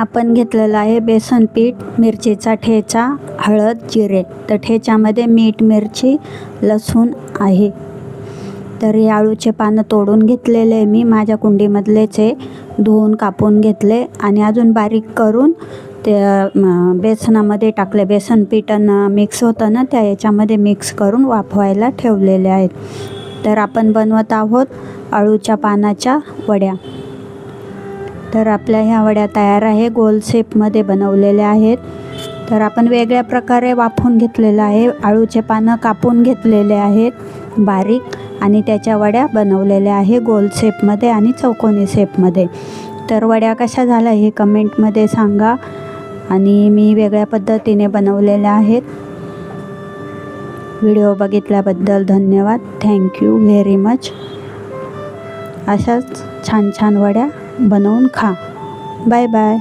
आपण घेतलेलं आहे बेसन पीठ मिरचीचा ठेचा हळद जिरे. तर ठेच्यामध्ये मीठ मिरची लसूण आहे. तर हे आळूचे पानं तोडून घेतलेले आहे मी. माझ्या कुंडीमधलेच धुवून कापून घेतले आणि अजून बारीक करून ते बेसनामध्ये टाकले. बेसन पीठ मिक्स होतं ना त्या याच्यामध्ये मिक्स करून वाफवायला ठेवलेले आहेत. तर आपण बनवत आहोत अळूच्या पानाच्या वड्या. तर आपल्या ह्या वड्या तयार आहे. गोल शेपमध्ये बनवलेल्या आहेत. तर आपण वेगळ्या प्रकारे वाफून घेतलेलं आहे. आळूचे पानं कापून घेतलेले आहेत. बारीक. आणि त्याच्या वड्या बनवलेल्या आहे गोल शेपमध्ये आणि चौकोनी शेपमध्ये तर वड्या कशा झाल्या हे कमेंटमध्ये सांगा. आणि मी वेगळ्या पद्धतीने बनवलेल्या आहेत. व्हिडिओ बघितल्याबद्दल धन्यवाद. थँक्यू व्हेरी मच अशाच छान छान वड्या बनवून खा. Bye bye.